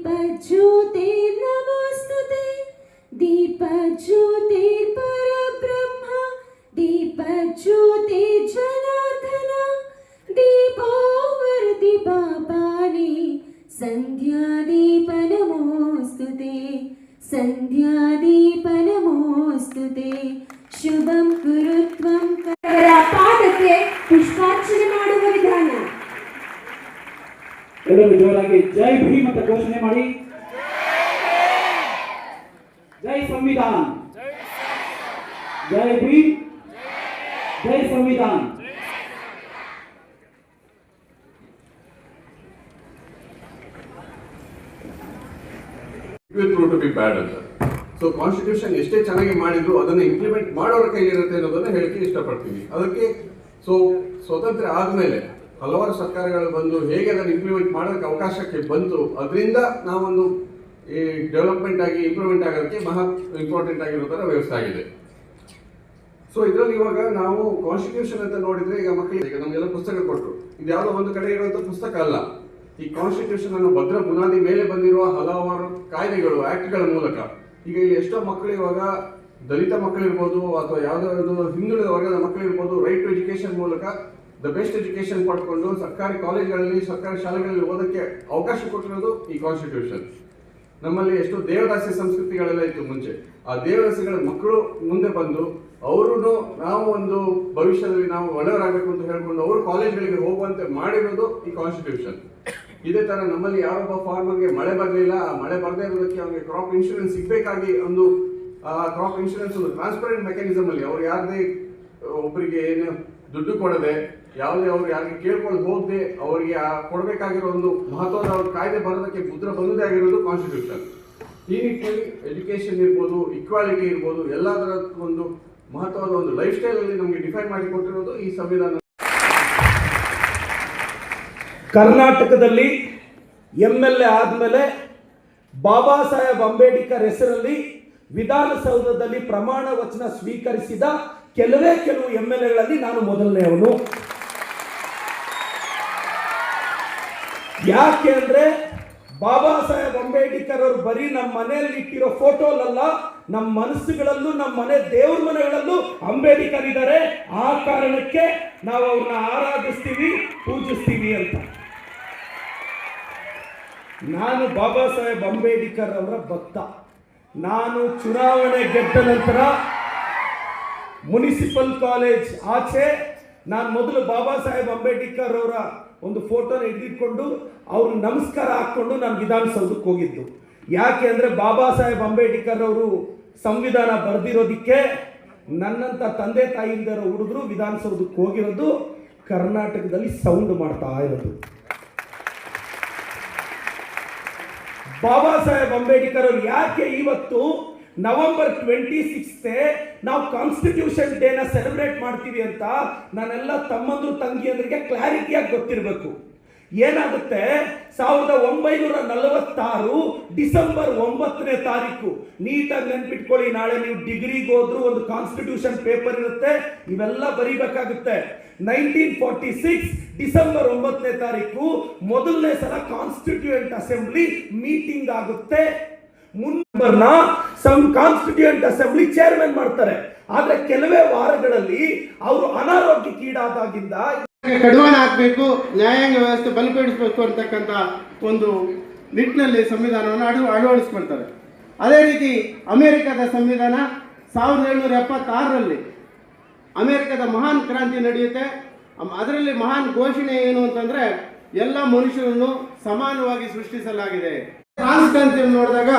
दीपज्योतिर्नमोऽस्तु ते दीपज्योतिर्परब्रह्म दीपज्योतिर्जनार्दन। दीपोवर्ति पापानि सन्ध्यादीपनमोऽस्तु ते। सन्ध्यादीपनमोऽस्तु ते ಘೋಷಣೆ ಮಾಡಿ. ಜೈ ಸಂವಿಧಾನ. ಜೈ ಭೀಮ್. ಜೈ ಸಂವಿಧಾನ್. To be bad so constitution ಎಷ್ಟೇ ಚೆನ್ನಾಗಿ ಮಾಡಿದ್ರು ಅದನ್ನ ಇಂಪ್ಲಿಮೆಂಟ್ ಮಾಡೋರ ಕೈಲಿರುತ್ತೆ ಅನ್ನೋದನ್ನ ಹೇಳಿಕೆ ಇಷ್ಟಪಡ್ತೀನಿ. ಅದಕ್ಕೆ ಸೊ ಸ್ವತಂತ್ರ ಆದಮೇಲೆ ಹಲವಾರು ಸರ್ಕಾರಗಳು ಬಂದು ಹೇಗೆ ಅದನ್ನು ಇಂಪ್ಲಿಮೆಂಟ್ ಮಾಡೋದಕ್ಕೆ ಅವಕಾಶಕ್ಕೆ ಬಂತು, ಅದರಿಂದ ನಾವೊಂದು ಈ ಡೆವಲಪ್ಮೆಂಟ್ ಆಗಿ ಇಂಪ್ರೂವ್ಮೆಂಟ್ ಆಗೋದಕ್ಕೆ ಮಹಾ ಇಂಪಾರ್ಟೆಂಟ್ ಆಗಿರೋ ಥರ ವ್ಯವಸ್ಥೆ ಆಗಿದೆ. ಸೊ ಇದರಲ್ಲಿ ಇವಾಗ ನಾವು ಕಾನ್ಸ್ಟಿಟ್ಯೂಷನ್ ಅಂತ ನೋಡಿದ್ರೆ ಈಗ ಮಕ್ಕಳಿಗೆ ಈಗ ನಮಗೆಲ್ಲ ಪುಸ್ತಕ ಕೊಟ್ಟರು ಇದು ಯಾವುದೋ ಒಂದು ಕಡೆ ಇರುವಂಥ ಪುಸ್ತಕ ಅಲ್ಲ. ಈ ಕಾನ್ಸ್ಟಿಟ್ಯೂಷನ್ ಅನ್ನು ಭದ್ರ ಬುನಾದಿ ಮೇಲೆ ಬಂದಿರುವ ಹಲವಾರು ಕಾಯ್ದೆಗಳು ಆ್ಯಕ್ಟ್ಗಳ ಮೂಲಕ. ಈಗ ಇಲ್ಲಿ ಎಷ್ಟೋ ಮಕ್ಕಳು ಇವಾಗ ದಲಿತ ಮಕ್ಕಳಿರ್ಬೋದು ಅಥವಾ ಯಾವುದೋ ಒಂದು ಹಿಂದುಳಿದ ವರ್ಗದ ಮಕ್ಕಳಿರ್ಬೋದು ರೈಟ್ ಟು ಎಜುಕೇಶನ್ ಮೂಲಕ ದ ಬೆಸ್ಟ್ ಎಜುಕೇಶನ್ ಪಡ್ಕೊಂಡು ಸರ್ಕಾರಿ ಕಾಲೇಜ್ಗಳಲ್ಲಿ ಸರ್ಕಾರಿ ಶಾಲೆಗಳಲ್ಲಿ ಓದಕ್ಕೆ ಅವಕಾಶ ಕೊಟ್ಟಿರೋದು ಈ ಕಾನ್ಸ್ಟಿಟ್ಯೂಷನ್ ನಮ್ಮಲ್ಲಿ ಎಷ್ಟು ದೇವದಾಸಿ ಸಂಸ್ಕೃತಿಗಳೆಲ್ಲ ಇತ್ತು ಮುಂಚೆ. ಆ ದೇವದಾಸಿಗಳ ಮಕ್ಕಳು ಮುಂದೆ ಬಂದು ಅವರು ನಾವು ಒಂದು ಭವಿಷ್ಯದಲ್ಲಿ ನಾವು ಒಳ್ಳೆಯವರಾಗಬೇಕು ಅಂತ ಹೇಳ್ಕೊಂಡು ಅವರು ಕಾಲೇಜ್ಗಳಿಗೆ ಹೋಗುವಂತೆ ಮಾಡಿರೋದು ಈ ಕಾನ್ಸ್ಟಿಟ್ಯೂಷನ್ ಇದೇ ತರ ನಮ್ಮಲ್ಲಿ ಯಾರೊಬ್ಬ ಫಾರ್ಮರ್ಗೆ ಮಳೆ ಬರಲಿಲ್ಲ, ಆ ಮಳೆ ಬರದೇ ಇರೋದಕ್ಕೆ ಅವನಿಗೆ ಕ್ರಾಪ್ ಇನ್ಶೂರೆನ್ಸ್ ಸಿಗಬೇಕಾಗಿ ಒಂದು ಕ್ರಾಪ್ ಇನ್ಶೂರೆನ್ಸ್ ಒಂದು ಟ್ರಾನ್ಸ್ಪರೆಂಟ್ ಮೆಕ್ಯಾನಿಸಮ್ ಅಲ್ಲಿ ಅವ್ರು ಯಾರದೇ ಒಬ್ಬರಿಗೆ ಏನು ದುಡ್ಡು ಕೊಡದೆ ಯಾವುದೇ ಅವ್ರು ಯಾರಿಗೆ ಕೇಳ್ಕೊಂಡು ಹೋಗದೆ ಅವರಿಗೆ ಆ ಕೊಡಬೇಕಾಗಿರೋ ಒಂದು ಮಹತ್ವದ ಕಾಯ್ದೆ ಬರೋದಕ್ಕೆ ಮುದ್ರ ಬಂದದೇ ಆಗಿರೋದು ಕಾನ್ಸ್ಟಿಟ್ಯೂಷನ್ ಈ ನಿಟ್ಟಿನಲ್ಲಿ ಎಜುಕೇಶನ್ ಇರ್ಬೋದು ಇಕ್ವಾಲಿಟಿ ಇರ್ಬೋದು, ಎಲ್ಲದರ ಒಂದು ಮಹತ್ವದ ಒಂದು ಲೈಫ್ ಸ್ಟೈಲ್ ಅಲ್ಲಿ ನಮಗೆ ಡಿಫೈನ್ ಮಾಡಿ ಕೊಟ್ಟಿರೋದು ಈ ಸಂವಿಧಾನ. ಕರ್ನಾಟಕದಲ್ಲಿ ಎಂ ಎಲ್ ಎ ಆದಮೇಲೆ ಬಾಬಾ ಸಾಹೇಬ್ ಅಂಬೇಡ್ಕರ್ ಹೆಸರಲ್ಲಿ ವಿಧಾನಸೌಧದಲ್ಲಿ ಪ್ರಮಾಣ ವಚನ ಸ್ವೀಕರಿಸಿದ ಕೆಲವೇ ಕೆಲವು ಎಂ ಎಲ್ ಎಗಳಲ್ಲಿ ನಾನು ಮೊದಲನೆಯವನು ಯಾಕೆ ಅಂದ್ರೆ ಬಾಬಾ ಸಾಹೇಬ್ ಅಂಬೇಡ್ಕರ್ ಅವರು ಬರೀ ನಮ್ಮ ಮನೆಯಲ್ಲಿ ಇಟ್ಟಿರೋ ಫೋಟೋಲಲ್ಲ, ನಮ್ಮ ಮನಸ್ಸುಗಳಲ್ಲೂ, ನಮ್ಮ ಮನೆ ದೇವ್ರ ಮನೆಗಳಲ್ಲೂ ಅಂಬೇಡ್ಕರ್ ಇದ್ದಾರೆ. ಆ ಕಾರಣಕ್ಕೆ ನಾವು ಅವ್ರನ್ನ ಆರಾಧಿಸ್ತೀವಿ, ಪೂಜಿಸ್ತೀವಿ ಅಂತ. ನಾನು ಬಾಬಾ ಸಾಹೇಬ್ ಅಂಬೇಡ್ಕರ್ ಅವರ ಭಕ್ತ. ನಾನು ಚುನಾವಣೆ ಗೆದ್ದ ನಂತರ ಮುನಿಸಿಪಲ್ ಕಾಲೇಜ್ ಆಚೆ ನಾನು ಮೊದಲು ಬಾಬಾ ಸಾಹೇಬ್ ಅಂಬೇಡ್ಕರ್ ಅವರ ಒಂದು ಫೋಟೋನ ಹಿಡಿದಿಟ್ಕೊಂಡು ಅವ್ರಿಗೆ ನಮಸ್ಕಾರ ಹಾಕ್ಕೊಂಡು ನಾನು ವಿಧಾನಸೌಧಕ್ಕೆ ಹೋಗಿದ್ದು. ಯಾಕೆ ಅಂದರೆ ಬಾಬಾ ಸಾಹೇಬ್ ಅಂಬೇಡ್ಕರ್ ಅವರು ಸಂವಿಧಾನ ಬರೆದಿರೋದಕ್ಕೆ ನನ್ನಂಥ ತಂದೆ ತಾಯಿಯಿಂದ ಇರೋ ಹುಡುಗರು ವಿಧಾನಸೌಧಕ್ಕೆ ಹೋಗಿರೋದು ಕರ್ನಾಟಕದಲ್ಲಿ ಸೌಂಡ್ ಮಾಡ್ತಾ ಇರೋದು. ಬಾಬಾ ಸಾಹೇಬ್ ಅಂಬೇಡ್ಕರ್ ಅವರು ಯಾಕೆ ಇವತ್ತು ನವೆಂಬರ್ ಟ್ವೆಂಟಿ ಸಿಕ್ಸ್ತೆ ನಾವು ಕಾನ್ಸ್ಟಿಟ್ಯೂಷನ್ ಡೇನ ಸೆಲೆಬ್ರೇಟ್ ಮಾಡ್ತೀವಿ ಅಂತ ನಾನೆಲ್ಲ ತಮ್ಮಂದ್ರು ತಂಗಿಯಂದ್ರಿಗೆ ಕ್ಲಾರಿಟಿಯಾಗಿ ಗೊತ್ತಿರಬೇಕು. ಏನಾಗುತ್ತೆ? ಸಾವಿರದ ಒಂಬೈನೂರ ನಲವತ್ತಾರು ಡಿಸೆಂಬರ್ ಒಂಬತ್ತನೇ ತಾರೀಕು. ನೀಟಾಗಿ ನೆನ್ಪಿಟ್ಕೊಳ್ಳಿ, ನಾಳೆ ನೀವು ಡಿಗ್ರಿಗೆ ಹೋದ್ರು ಒಂದು ಕಾನ್ಸ್ಟಿಟ್ಯೂಷನ್ ಪೇಪರ್ ಇರುತ್ತೆ, ಇವೆಲ್ಲ ಬರೀಬೇಕಾಗುತ್ತೆ. ನೈನ್ಟೀನ್ ಫಾರ್ಟಿ ಸಿಕ್ಸ್ ಡಿಸೆಂಬರ್ ಒಂಬತ್ತನೇ ತಾರೀಕು, ಮೊದಲನೇ ಸಲ ಕಾನ್ಸ್ಟಿಟ್ಯೂಯೆಂಟ್ ಅಸೆಂಬ್ಲಿ ಮೀಟಿಂಗ್ ಆಗುತ್ತೆ. ಮುಂಬರ್ನ ಸಮ್ ಕಾನ್ಸ್ಟಿಟ್ಯೂಯೆಂಟ್ ಅಸೆಂಬ್ಲಿ ಚೇರ್ಮನ್ ಮಾಡ್ತಾರೆ. ಆದ್ರೆ ಕೆಲವೇ ವಾರಗಳಲ್ಲಿ ಅವರು ಅನಾರೋಗ್ಯಕ್ಕೀಡಾದಾಗಿಂದ ಕಡಿವಾಣ ಹಾಕಬೇಕು, ನ್ಯಾಯಾಂಗ ವ್ಯವಸ್ಥೆ ಬಲಪಡಿಸಬೇಕು ಅಂತಕ್ಕಂಥ ಒಂದು ನಿಟ್ಟಿನಲ್ಲಿ ಸಂವಿಧಾನವನ್ನು ಅಡು, ಅಳವಡಿಸ್ಕೊಳ್ತಾರೆ. ಅದೇ ರೀತಿ ಅಮೆರಿಕದ ಸಂವಿಧಾನ ಸಾವಿರದ ಏಳ್ನೂರ ಎಪ್ಪತ್ತಾರರಲ್ಲಿ ಅಮೆರಿಕದ ಮಹಾನ್ ಕ್ರಾಂತಿ ನಡೆಯುತ್ತೆ. ಅದರಲ್ಲಿ ಮಹಾನ್ ಘೋಷಣೆ ಏನು ಅಂತಂದ್ರೆ ಎಲ್ಲ ಮನುಷ್ಯರನ್ನು ಸಮಾನವಾಗಿ ಸೃಷ್ಟಿಸಲಾಗಿದೆ. ಕ್ರಾಂತಿಯನ್ನು ನೋಡಿದಾಗ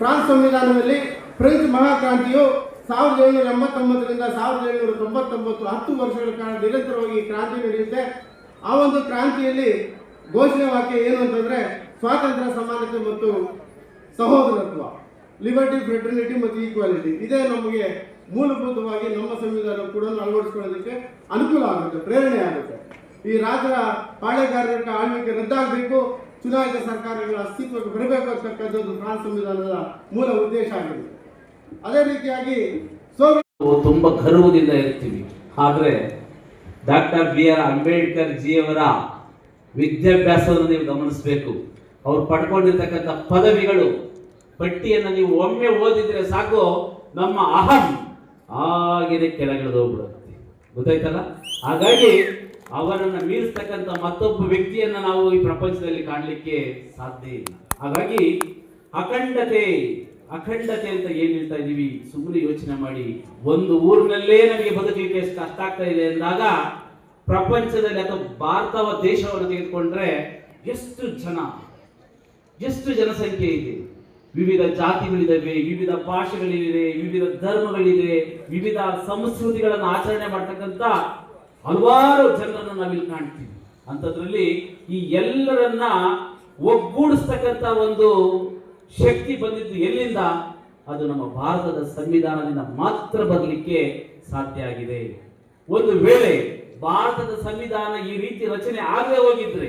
ಫ್ರಾನ್ಸ್ ಸಂವಿಧಾನದಲ್ಲಿ ಫ್ರೆಂಚ್ ಮಹಾಕ್ರಾಂತಿಯು ಸಾವಿರದ ಏಳ್ನೂರ ಎಂಬತ್ತೊಂಬತ್ತರಿಂದ ಸಾವಿರದ ಏಳ್ನೂರ ತೊಂಬತ್ತೊಂಬತ್ತು ಹತ್ತು ವರ್ಷಗಳ ಕಾಲ ನಿರಂತರವಾಗಿ ಕ್ರಾಂತಿ ನಡೆಯುತ್ತೆ. ಆ ಒಂದು ಕ್ರಾಂತಿಯಲ್ಲಿ ಘೋಷಣೆ ವಾಕ್ಯ ಏನು ಅಂತಂದ್ರೆ ಸ್ವಾತಂತ್ರ್ಯ, ಸಮಾನತೆ ಮತ್ತು ಸಹೋದರತ್ವ, ಲಿಬರ್ಟಿ, ಫ್ರೆಟರ್ನಿಟಿ ಮತ್ತು ಈಕ್ವಾಲಿಟಿ. ಇದೇ ನಮಗೆ ಮೂಲಭೂತವಾಗಿ ನಮ್ಮ ಸಂವಿಧಾನ ಕೂಡ ಅಳವಡಿಸ್ಕೊಳ್ಳೋದಕ್ಕೆ ಅನುಕೂಲ ಆಗುತ್ತೆ, ಪ್ರೇರಣೆ ಆಗುತ್ತೆ. ಈ ರಾಜರ ಪಾಳೆಗಾರರ ಆಳ್ವಿಕೆ ರದ್ದಾಗಬೇಕು. ಚುನಾಯಿತ ಸರ್ಕಾರಗಳ ಅಸ್ತಿತ್ವಕ್ಕೆ ಬರಬೇಕು ಅಂತಕ್ಕಂಥದ್ದು ಫ್ರಾನ್ಸ್ ಸಂವಿಧಾನದ ಮೂಲ ಉದ್ದೇಶ ಆಗಿದೆ. ಅದೇ ರೀತಿಯಾಗಿ ಸೋ ನಾವು ತುಂಬ ಗರ್ವದಿಂದ ಇರ್ತೀವಿ. ಆದರೆ ಡಾಕ್ಟರ್ ಬಿ ಆರ್ ಅಂಬೇಡ್ಕರ್ ಜಿಯವರ ವಿದ್ಯಾಭ್ಯಾಸವನ್ನು ನೀವು ಗಮನಿಸಬೇಕು. ಅವ್ರು ಪಡ್ಕೊಂಡಿರ್ತಕ್ಕಂಥ ಪದವಿಗಳು, ಪಟ್ಟಿಯನ್ನು ನೀವು ಒಮ್ಮೆ ಓದಿದ್ರೆ ಸಾಕು, ನಮ್ಮ ಅಹಂ ಹಾಗೆಯೇ ಕೆಳಗಿಳಿದು ಹೋಗ್ಬಿಡುತ್ತೆ. ಗೊತ್ತಾಯ್ತಲ್ಲ? ಹಾಗಾಗಿ ಅವರನ್ನು ಮೀರಿಸ್ತಕ್ಕಂಥ ಮತ್ತೊಬ್ಬ ವ್ಯಕ್ತಿಯನ್ನ ನಾವು ಈ ಪ್ರಪಂಚದಲ್ಲಿ ಕಾಣಲಿಕ್ಕೆ ಸಾಧ್ಯ ಇಲ್ಲ. ಹಾಗಾಗಿ ಅಖಂಡತೆ ಅಖಂಡತೆ ಅಂತ ಏನ್ ಹೇಳ್ತಾ ಇದೀವಿ ಸುಮ್ಮನೆ ಯೋಚನೆ ಮಾಡಿ. ಒಂದು ಊರಿನಲ್ಲೇ ನಮಗೆ ಬದುಕಲಿಕ್ಕೆ ಎಷ್ಟು ಕಷ್ಟ ಆಗ್ತಾ ಇದೆ ಅಂದಾಗ ಪ್ರಪಂಚದಲ್ಲಿ ಅಥವಾ ಭಾರತವ ದೇಶವನ್ನು ತೆಗೆದುಕೊಂಡ್ರೆ ಎಷ್ಟು ಜನ, ಎಷ್ಟು ಜನಸಂಖ್ಯೆ ಇದೆ? ವಿವಿಧ ಜಾತಿಗಳಿದ್ದಾವೆ ವಿವಿಧ ಭಾಷೆಗಳಿವೆ, ವಿವಿಧ ಧರ್ಮಗಳಿವೆ, ವಿವಿಧ ಸಂಸ್ಕೃತಿಗಳನ್ನು ಆಚರಣೆ ಮಾಡ್ತಕ್ಕಂಥ ಹಲವಾರು ಜನರನ್ನು ನಾವಿಲ್ಲಿ ಕಾಣ್ತೀವಿ. ಅಂಥದ್ರಲ್ಲಿ ಈ ಎಲ್ಲರನ್ನ ಒಗ್ಗೂಡಿಸ್ತಕ್ಕಂಥ ಒಂದು ಶಕ್ತಿ ಬಂದಿದ್ದು ಎಲ್ಲಿಂದ? ಅದು ನಮ್ಮ ಭಾರತದ ಸಂವಿಧಾನದಿಂದ ಮಾತ್ರ ಬರಲಿಕ್ಕೆ ಸಾಧ್ಯ ಆಗಿದೆ. ಒಂದು ವೇಳೆ ಭಾರತದ ಸಂವಿಧಾನ ಈ ರೀತಿ ರಚನೆ ಆಗದೆ ಹೋಗಿದ್ರೆ,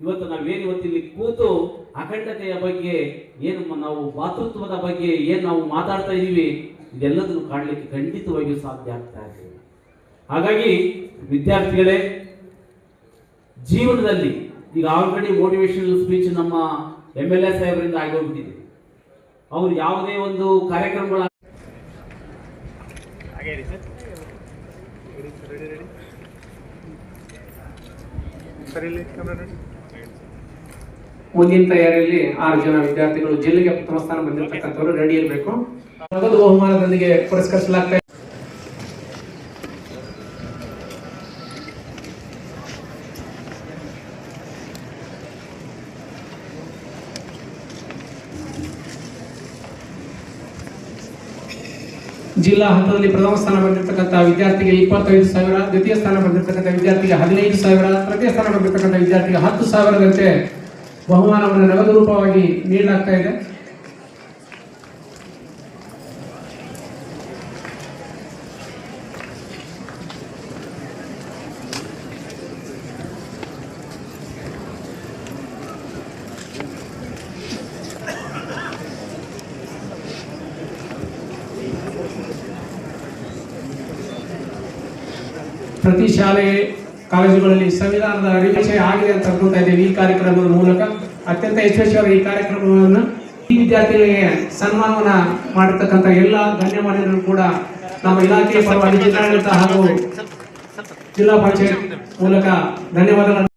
ಇವತ್ತು ನಾವೇನು ಇವತ್ತಿಲ್ಲಿ ಕೂತು ಅಖಂಡತೆಯ ಬಗ್ಗೆ, ಏನು ನಾವು ಮಾತೃತ್ವದ ಬಗ್ಗೆ ಏನು ನಾವು ಮಾತಾಡ್ತಾ ಇದ್ದೀವಿ ಇದೆಲ್ಲದನ್ನು ಕಾಣಲಿಕ್ಕೆ ಖಂಡಿತವಾಗಿಯೂ ಸಾಧ್ಯ ಆಗ್ತಾ ಇದೆ. ಹಾಗಾಗಿ ವಿದ್ಯಾರ್ಥಿಗಳೇ ಜೀವನದಲ್ಲಿ ಈಗ ಆಲ್ರೆಡಿ ಮೋಟಿವೇಶನಲ್ ಸ್ಪೀಚ್ ನಮ್ಮ ಎಂ ಎಲ್ ಎ ಸಾಹೇಬರಿಂದ ಆಗೋಗ್ಬಿಟ್ಟಿದೆ. ಅವರು ಯಾವುದೇ ಒಂದು ಕಾರ್ಯಕ್ರಮಗಳ ಮುಂದಿನ ತಯಾರಿಯಲ್ಲಿ ಆರು ಜನ ವಿದ್ಯಾರ್ಥಿಗಳು ಜಿಲ್ಲೆಗೆ ಪ್ರಥಮ ಸ್ಥಾನ ಬಂದಿರತಕ್ಕಂಥವ್ರು ರೆಡಿ ಇರಬೇಕು. ನಗದು ಬಹುಮಾನದೊಂದಿಗೆ ಪುರಸ್ಕರಿಸಲಾಗ್ತಾ ಜಿಲ್ಲಾ ಹಂತದಲ್ಲಿ ಪ್ರಥಮ ಸ್ಥಾನ ಬಂದಿರತಕ್ಕಂಥ ವಿದ್ಯಾರ್ಥಿಗೆ ಇಪ್ಪತ್ತೈದು ಸಾವಿರ, ದ್ವಿತೀಯ ಸ್ಥಾನ ಬಂದಿರತಕ್ಕಂಥ ವಿದ್ಯಾರ್ಥಿಗೆ ಹದಿನೈದು ಸಾವಿರ, ತೃತೀಯ ಸ್ಥಾನ ಬಂದಿರತಕ್ಕಂಥ ವಿದ್ಯಾರ್ಥಿಗೆ ಹತ್ತು ಸಾವಿರದಂತೆ ಬಹುಮಾನವನ್ನು ನಗದು ರೂಪವಾಗಿ ನೀಡಲಾಗ್ತಾ ಇದೆ. ಪ್ರತಿ ಶಾಲೆ, ಕಾಲೇಜುಗಳಲ್ಲಿ ಸಂವಿಧಾನದ ವಿಷಯ ಆಗಿದೆ ಅಂತ ಅನ್ಕೊಳ್ತಾ ಇದ್ದೇವೆ ಈ ಕಾರ್ಯಕ್ರಮದ ಮೂಲಕ. ಅತ್ಯಂತ ಯಶಸ್ವಿಯಾಗಿ ಈ ಕಾರ್ಯಕ್ರಮವನ್ನು ಈ ವಿದ್ಯಾರ್ಥಿಗಳಿಗೆ ಸನ್ಮಾನವನ್ನ ಮಾಡಿರ್ತಕ್ಕಂಥ ಎಲ್ಲ ಗಣ್ಯಮಾನ್ಯರು ಕೂಡ ನಮ್ಮ ಇಲಾಖೆಯ ಪರವಾಗಿ ಹಾಗೂ ಜಿಲ್ಲಾ ಪಂಚಾಯತ್ ಮೂಲಕ ಧನ್ಯವಾದಗಳನ್ನು